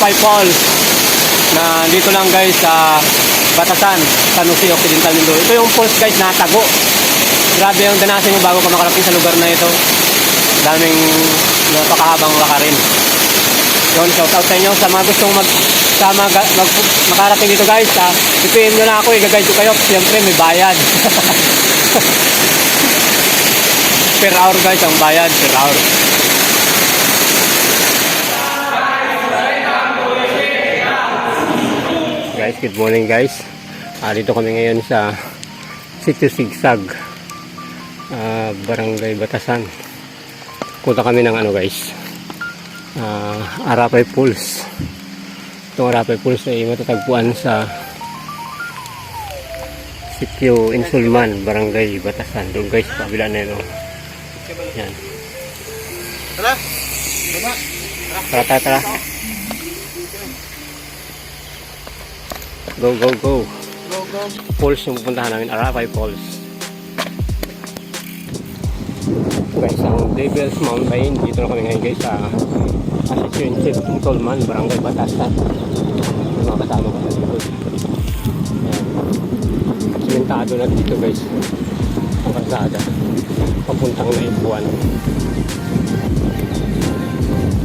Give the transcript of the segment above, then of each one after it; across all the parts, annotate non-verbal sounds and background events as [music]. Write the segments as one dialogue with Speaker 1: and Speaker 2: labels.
Speaker 1: Arapay Falls na dito lang guys sa Batasan, San Jose Occidental Mindoro. Ito yung falls guys na tago. Grabe yung danasin mo bago ka makarating sa lugar na ito. Daming napakahabang lakarin. Yun, shout out sa inyo sa mga gustong mag, sa mag, mag, makarating dito guys. Ha. I-PM nyo na ako, i-guide ko kayo. Siyempre may bayad. [laughs] per hour guys ang bayad, per hour. Guys, good morning guys. Ah, dito kami ngayon sa Sitio Sigsag, ah, Barangay Batasan. Punta kami ng ano guys, ah, Arapay Pools. Itong Arapay Pools ay matatagpuan sa Sitio Insulman, Barangay Batasan. Doon guys, pabila na yun. oh. Yan.
Speaker 2: Tara.
Speaker 1: Tara, tara, Go, go, go.
Speaker 2: Go, go.
Speaker 1: Falls yung pupuntahan namin, Arapay Falls. Guys, ang Devil's Mountain, dito na kami ngayon guys sa in Tolman, Barangay Batasan. Yung mga kasama ko sa dito. Simentado na dito guys. Ang kalsada. Papuntang Naibuan.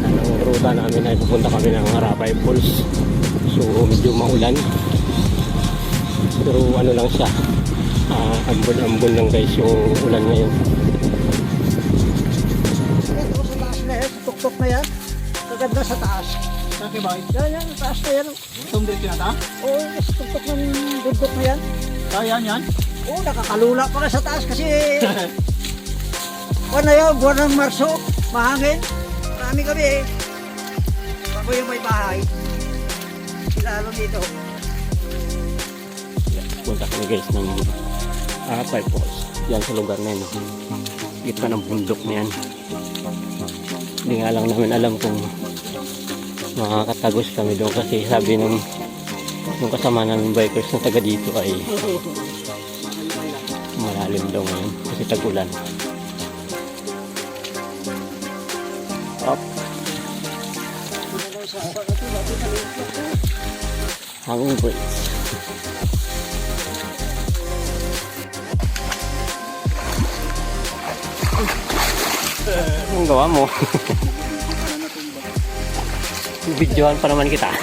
Speaker 1: Ang ruta namin ay pupunta kami ng Arapay Falls. So medyo maulan. Pero ano lang siya. ah, ambon-ambon lang guys yung ulan ngayon.
Speaker 2: Ito sa taas na yan, tuktok na yan. Kaganda sa taas. Sa kibay? Yan, yan, taas na yan. Sumdir kinata? Oo, sa tuktok ng bundok na yan. Kaya yan? Oo, nakakalula pa ka sa taas kasi... [laughs] Ano yun, buwan ng Marso, mahangin. Marami kami eh. Ako yung may bahay. Lalo dito.
Speaker 1: Punta kami guys ng Arapay Falls. Yan sa lugar na yun. Gitna ng bundok na yan. Hindi nga lang namin alam kung makakatagos kami doon kasi sabi nung nung kasama namin bikers na taga dito ay malalim daw ngayon kasi tag-ulan. Up. Hanging breeze. Anong gawa mo? Videohan pa naman kita.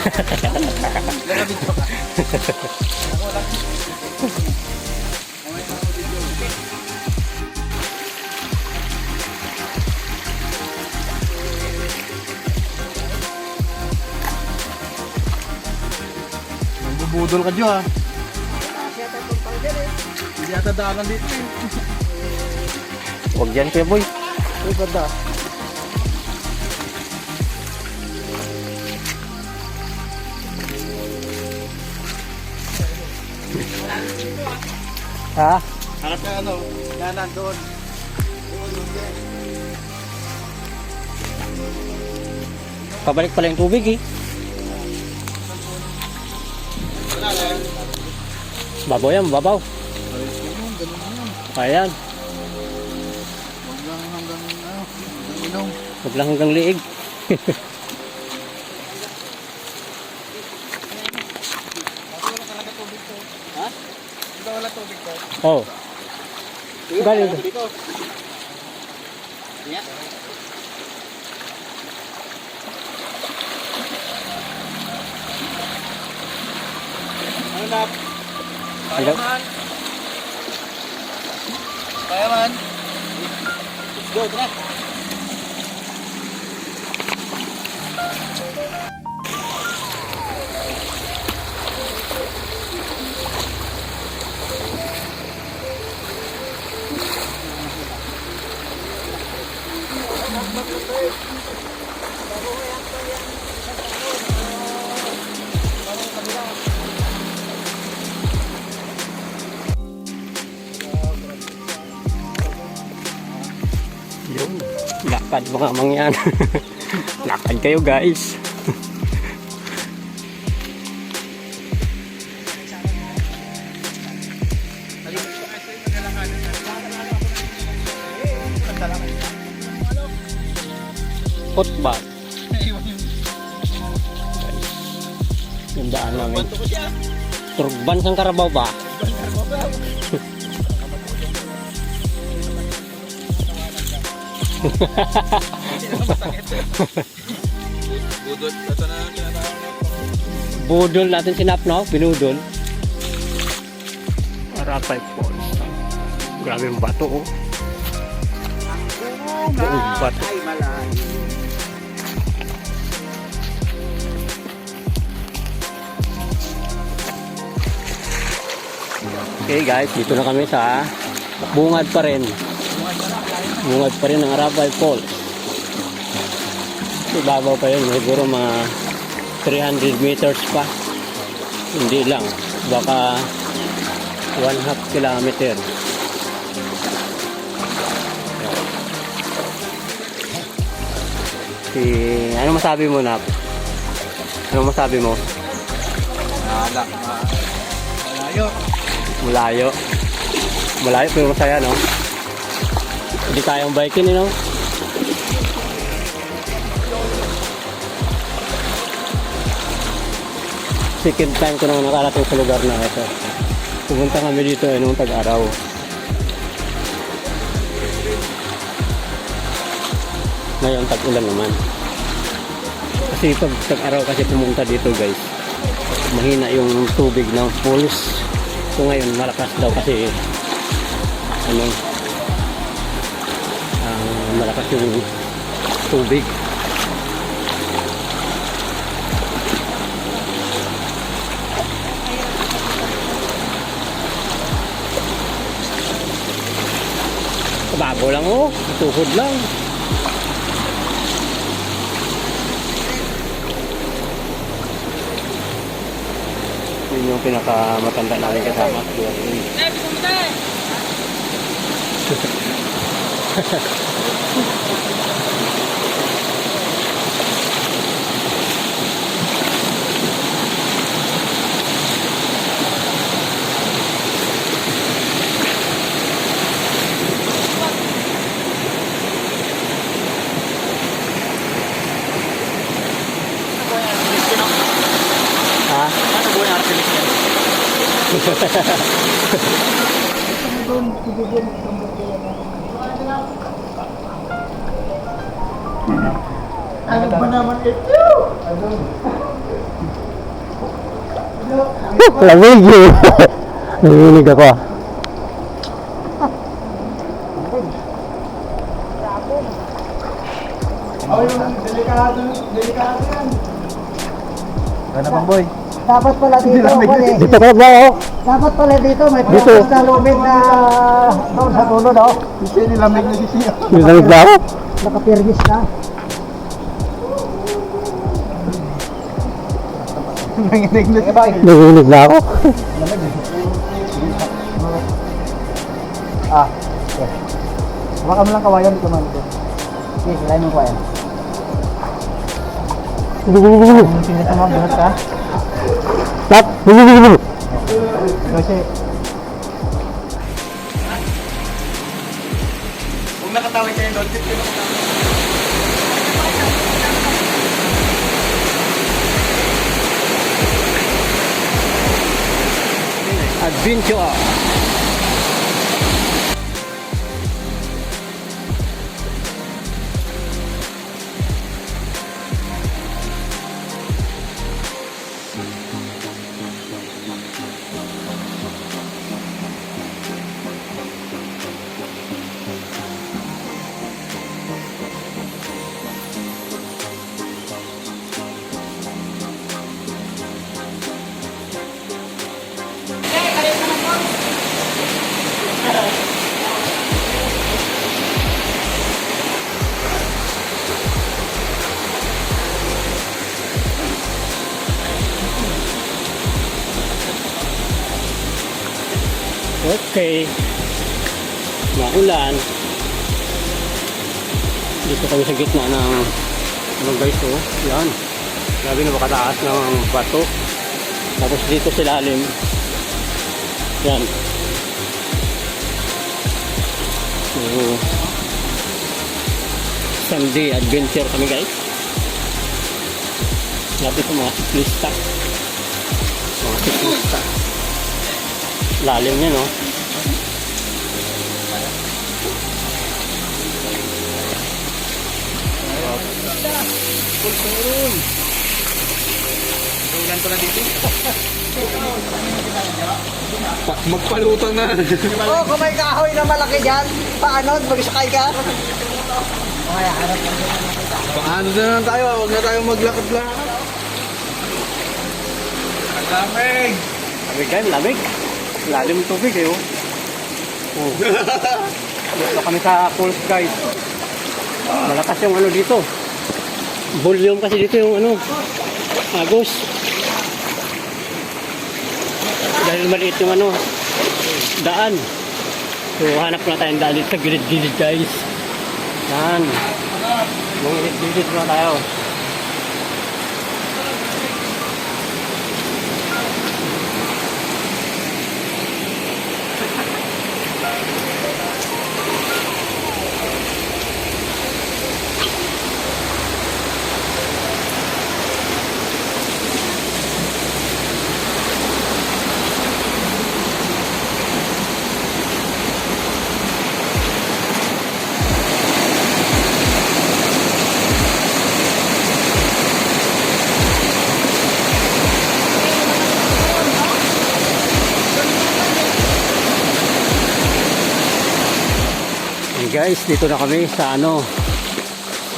Speaker 2: Nagbubudol ka dyan ah. Hindi ata daanan dito eh.
Speaker 1: Huwag dyan, Kuya Boy.
Speaker 2: Uy, ganda.
Speaker 1: Ha?
Speaker 2: Harap ka ano, kanan doon. Doon, doon, doon.
Speaker 1: Pabalik pala yung tubig eh. Babaw yan, babaw. Ayan.
Speaker 2: Huwag lang hanggang, ano, hanggang inom.
Speaker 1: Huwag lang hanggang liig. [laughs] Oh. Galing ko.
Speaker 2: dito. Yeah. Ano na?
Speaker 1: Hello?
Speaker 2: Kaya man. Let's go, tara.
Speaker 1: Lakad mga mangyan. [laughs] Lakad kayo guys. Hot bath. Yung daan namin. Turban sang karabaw ba?
Speaker 3: Budot, ito na.
Speaker 1: Budol natin sinap, no? Binudol. Arapay Falls. Grabe yung bato, oh. Buong bato.
Speaker 2: Ay, malayo.
Speaker 1: Okay guys, dito na kami sa bungad pa rin. Bungad pa rin ng Arapay Falls. Ibabaw pa yun, siguro mga 300 meters pa. Hindi lang, baka 1 half kilometer. Si, ano masabi mo, Nap? Ano masabi mo?
Speaker 3: Nala. Malayo.
Speaker 1: Malayo. Malayo pero masaya, no? Hindi kayang biking, eh, no? Second time ko nang nakarating sa lugar na ito. Pumunta kami dito eh, nung tag-araw. Ngayon, tag-ulan naman. Kasi pag tag-araw kasi pumunta dito guys, mahina yung tubig ng falls. So ngayon malakas daw kasi ano ah, malakas yung tubig. Kabago lang oh, tuhod lang. Yun yung pinakamatanda namin kasama. [laughs] Ha?
Speaker 2: Ano po yung artilis niya? Ano ba naman ito?
Speaker 1: Lamig yun. [laughs] Nanginig ako.
Speaker 2: Ay, delikado, delikado yan. Ano naman boy? Dapat pala dito, pala
Speaker 1: Dito ko ba oh?
Speaker 2: Dapat pala dito, may
Speaker 1: Dito.
Speaker 2: na lumig na doon sa dulo, no? Kasi nilamig na siya.
Speaker 1: Nanginig ba ako?
Speaker 2: Nakapirgis na. Nanginig na siya.
Speaker 1: Nanginig na ako.
Speaker 2: Ah, okay. Baka mo lang kawayan, dito man. Okay, kailangan mo kawayan. Mga buhat ka,
Speaker 1: Tap!
Speaker 2: kasi
Speaker 3: Kung nakatawid kayo doon, tip
Speaker 1: Adventure! Okay. Maulan. Dito kami sa gitna ng ano guys oh. Yan. Grabe na bakataas ng bato. Tapos dito sa lalim. Yan. So, Sunday adventure kami guys. Grabe ito mga siklista. Siklista. Lalim niya, no?
Speaker 3: Ulan ko na dito. Magpalutang na.
Speaker 2: Oh, kung may kahoy na malaki dyan, paano? Magsakay ka?
Speaker 3: Paano na lang tayo? Huwag na tayo maglakad-lakad. Ang lamig!
Speaker 1: Lamig guys, lamig. Lalim ng tubig eh, oh. Oh. [laughs] Dito kami sa pools guys. Malakas yung ano dito. Volume kasi dito yung ano. Agos. Dahil maliit yung ano. Daan. So hanap na tayong daan dito sa gilid-gilid guys. Yan. Mga gilid-gilid na tayo. Guys, dito na kami sa ano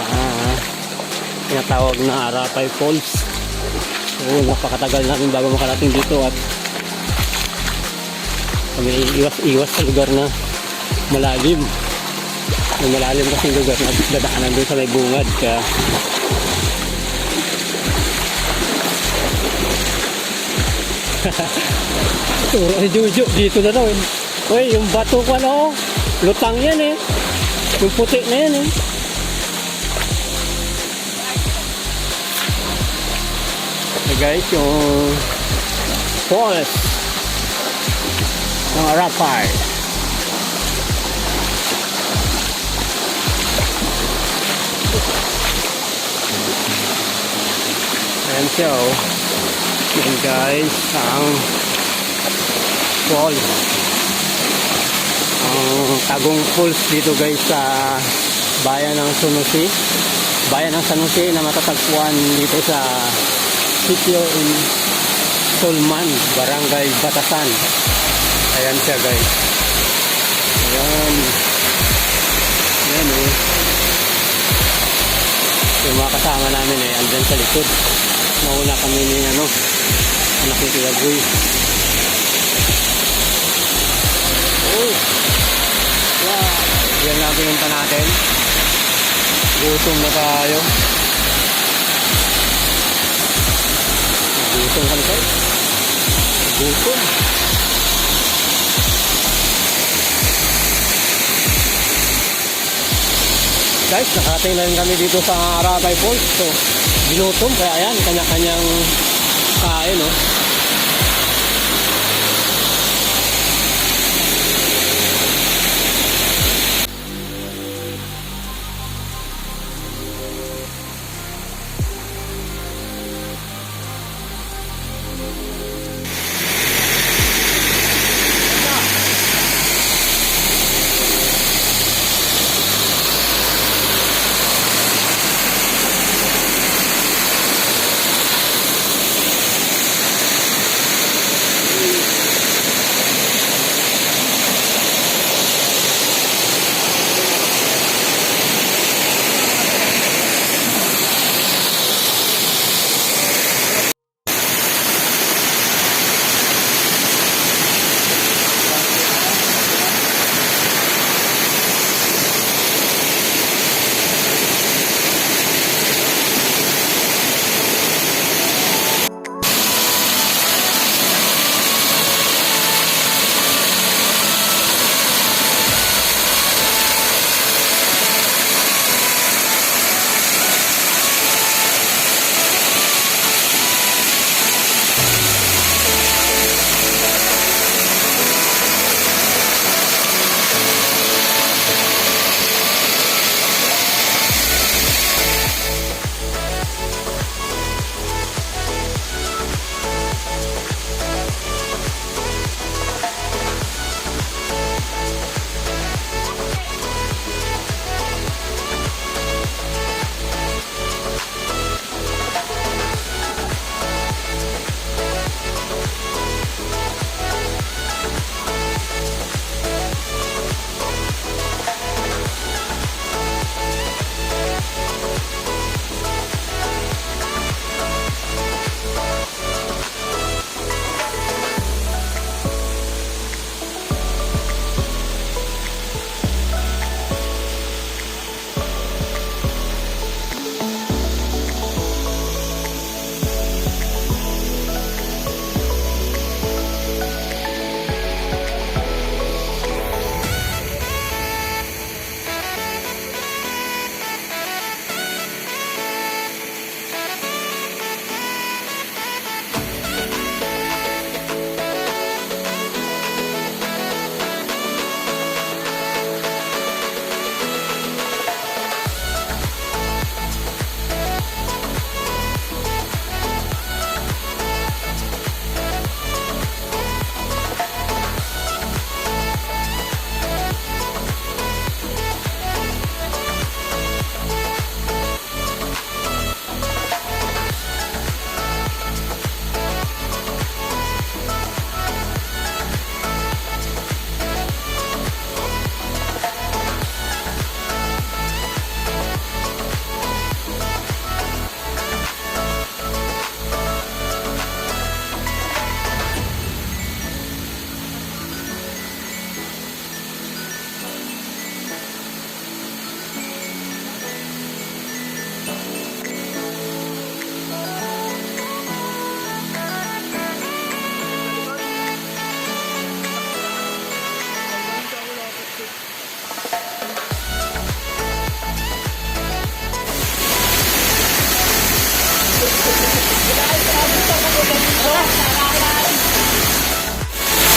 Speaker 1: sa tinatawag na Arapay Falls. So, napakatagal namin bago makarating dito at kami iwas-iwas sa lugar na malalim. May malalim kasi lugar na dadaanan doon sa may bungad kaya [laughs] Turo si Juju, dito na daw. Uy, yung bato ko ano, lutang yan eh. Yung puti na yan eh. Hey guys, yung falls ng Arapay. Ayan siya oh. Yan guys, ang falls. Ang Tagong Falls dito guys sa bayan ng Sunusi. Bayan ng Sanusi na matatagpuan dito sa sitio in Sulman, Barangay Batasan. Ayan siya guys. Ayan. Ayan eh. Yung mga kasama namin eh, andyan sa likod. Nauna kami ni ano, anak ni Boy. Oh! Wow! Yan lang pinunta natin. Gutom na tayo. Gutom kami guys. Gutom. Guys, nakarating na rin kami dito sa Arabay Falls. So, ginutom. Kaya ayan, kanya-kanyang kain, no?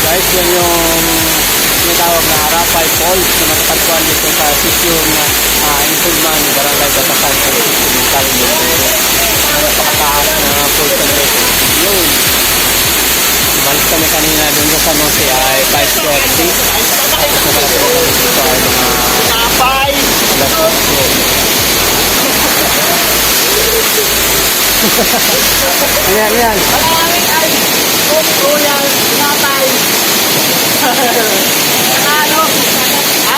Speaker 1: Guys, yan yung tinatawag na Arapay Falls na matatagpuan dito sa sisyon na uh, Insulman, Barangay Batasan, sa Occidental, Mindoro. Napakataas na falls na dito. Yun. Umalis kami kanina dun sa San Jose ay 5 square feet. Tapos nakarating dito ay mga
Speaker 2: Napay!
Speaker 1: alas 8. Ayan, ayan.
Speaker 2: Kuya, napay! ano? Ha?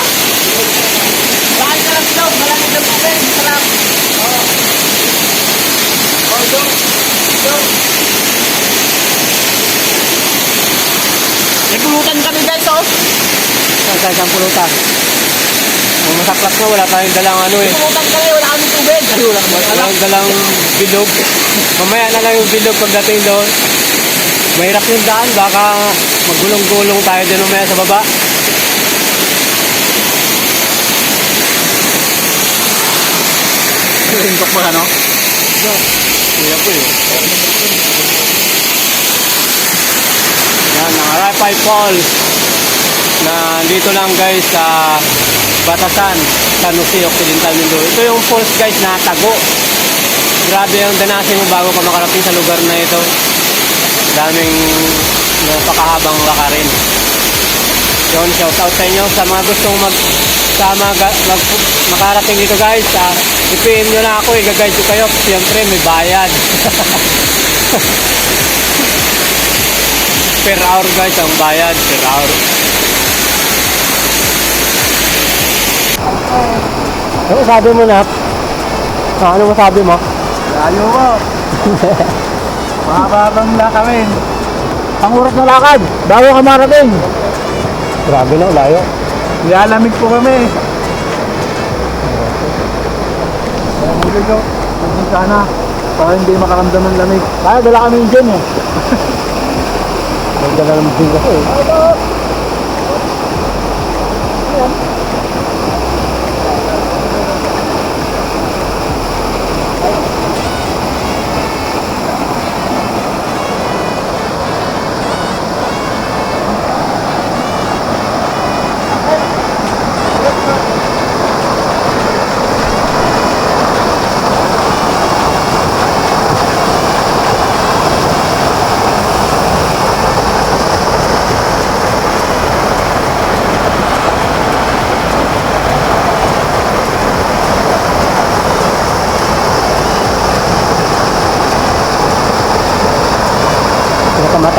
Speaker 2: Bakit ka lang daw? Malamig na tubig. Sarap. Oo. Oh, doon. Doon. May pulutan kami guys, oh.
Speaker 1: Saan saan saan pulutan? Ang masaklap nga, wala tayong dalang ano eh.
Speaker 2: Pulutan kami, wala kami tubig. Ay, wala.
Speaker 1: Wala tayong dalang bilog. Mamaya na lang yung bilog pagdating doon. Mahirap yung daan, baka magulong-gulong tayo din mamaya sa baba.
Speaker 2: Rintok mo, ano?
Speaker 1: Kaya po yun. Yan, ang Arapay Falls. Na dito lang guys sa Batasan, San Jose, Occidental Mindoro. Ito yung falls guys na tago. Grabe yung danasin mo bago ka makarating sa lugar na ito. Daming napakahabang lakarin. Yun, shout out sa inyo sa mga gustong mag sa mga mag, makarating dito guys. Uh, i-PM nyo na ako, i-guide ko kayo. Siyempre, may bayad. [laughs] per hour guys, ang bayad per hour. Ano sabi mo, Nap? Ah, ano masabi mo?
Speaker 2: Layo [laughs] mo. Mahababang lakawin. Ang oras na lakad, bago ka marating.
Speaker 1: Grabe na, layo.
Speaker 2: Nilalamig po kami. Muli ko, magsin sana para hindi makaramdam ng lamig. Kaya dala kami yung gym eh.
Speaker 1: Magdala naman din ako eh.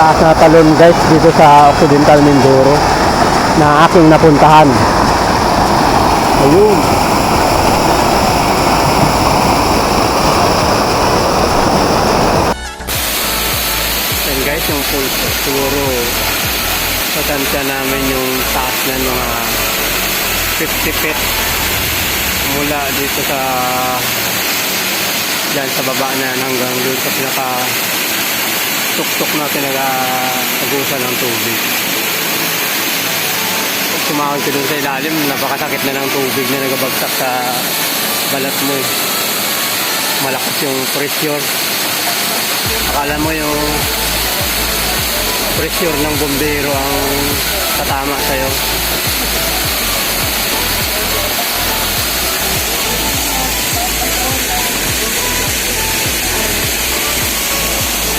Speaker 1: Pinakamataas na talon guys dito sa Occidental Mindoro na aking napuntahan. Ayun. Yan guys, yung pulso. Siguro tatansya namin yung taas na mga 50 feet mula dito sa dyan sa baba na hanggang doon sa pinaka tuktok na pinag-agusan ng tubig. Pag tumawag ka dun sa ilalim, napakasakit na ng tubig na nagabagsak sa balat mo. eh. Malakas yung pressure. Akala mo yung pressure ng bombero ang tatama sa'yo.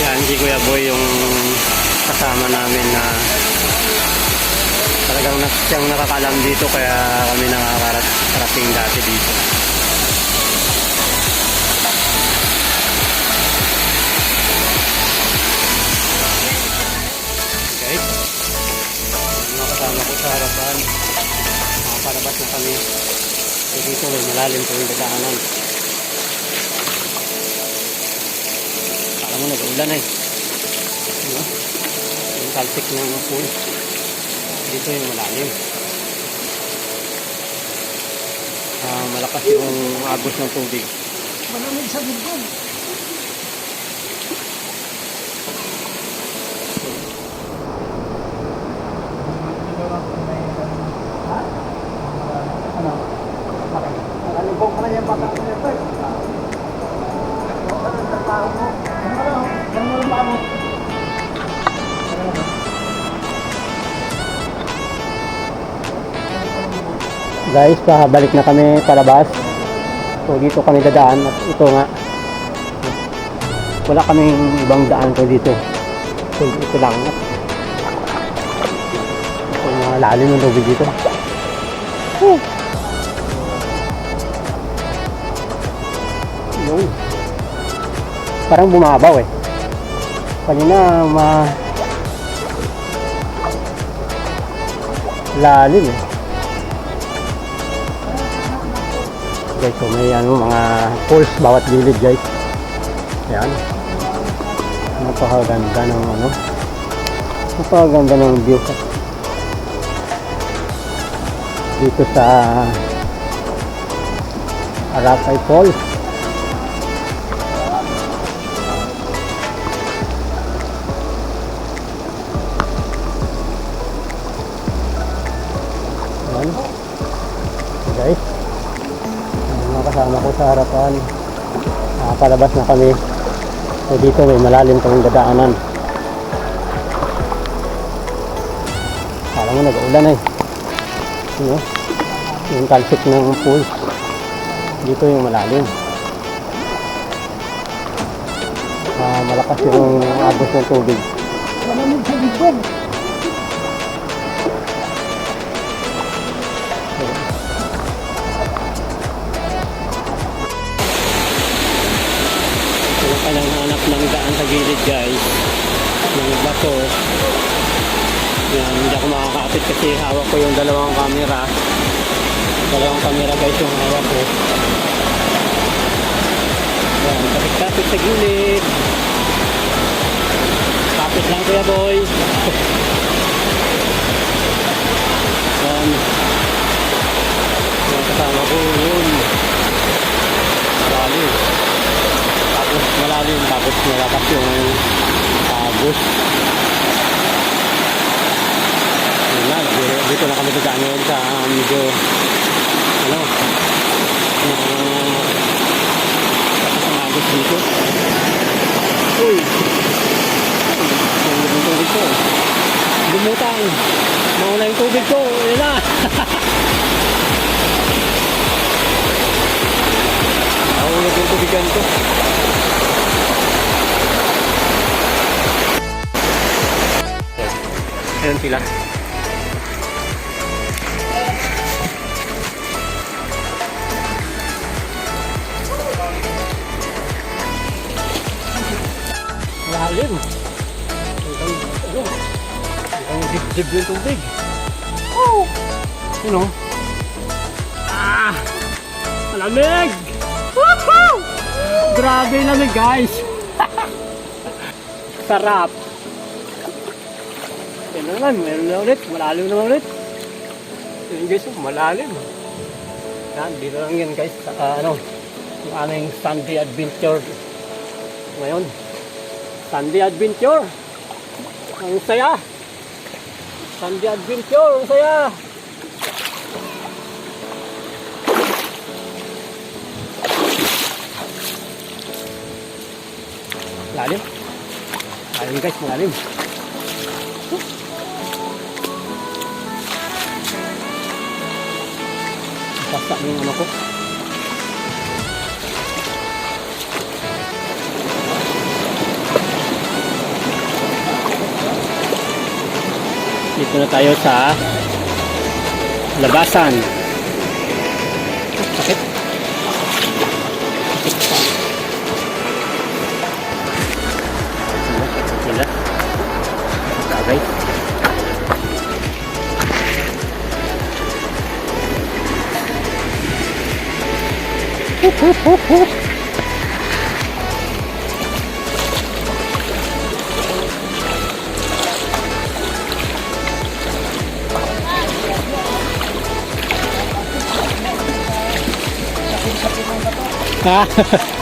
Speaker 1: Yan, si Kuya Boy yung kasama namin na talagang siyang nakakalam dito kaya kami nakakarating dati dito. Okay. Mga kasama ko sa harapan. Makakarabas na kami. Dito may malalim po yung dadaanan. Mo, nag-ulan eh. Ano? Yung talsik ng pool. Dito yung malalim. Ah, malakas yung agos ng tubig.
Speaker 2: Malamig sa dugong.
Speaker 1: Guys, pabalik na kami palabas. So dito kami dadaan at ito nga. Wala kaming ibang daan ko dito. So ito lang. Ito mga lalim ng tubig dito. Whew. Parang bumabaw eh. Kanina ma lalim eh. Guys, so may ano, mga pools bawat gilid guys. Ayan. Napakaganda ng ano. Napakaganda ng view. Dito sa Arapay Falls. Ayan. Guys. Mga kasama ko sa harapan. Nakapalabas na kami. So dito may malalim kaming dadaanan. Kala mo nag-uulan eh. Ano? Yung talsik ng pool. Dito yung malalim. Ah, malakas yung agos ng tubig.
Speaker 2: Malamig sa.
Speaker 1: Gilid guys. Ng bato. Yan, hindi ako makakapit kasi hawak ko yung dalawang camera. Dalawang camera guys yung hawak ko. Yan, kapit-kapit sa gilid. Kapit lang kuya boy. [laughs] tapos malakas yung agos. Yun na, dito, dito na kami dadaan ngayon sa medyo, ano, uh, lakas ang dito. Uy! Yung tubig ko. Lumutang! Mauna yung tubig ko! Yun na! [laughs] Nahulog yung tubigan ko. Ayan sila. Lalim. Hanggang, ano, hanggang dibdib yung tubig. Oh! You know? Ah! Malamig! Woohoo! Grabe lamig guys! [laughs] Sarap! Naman, meron na ulit, malalim na ulit. Yan guys, oh, malalim. Yan, dito lang yan guys, sa ah, ano, yung aming Sunday Adventure. Ngayon, Sunday Adventure. Ang saya. Sunday Adventure, ang saya. Lalim. Lalim guys, malalim. Basta yung ano ko. Dito na tayo sa labasan. Hup, hup, hup. Ha?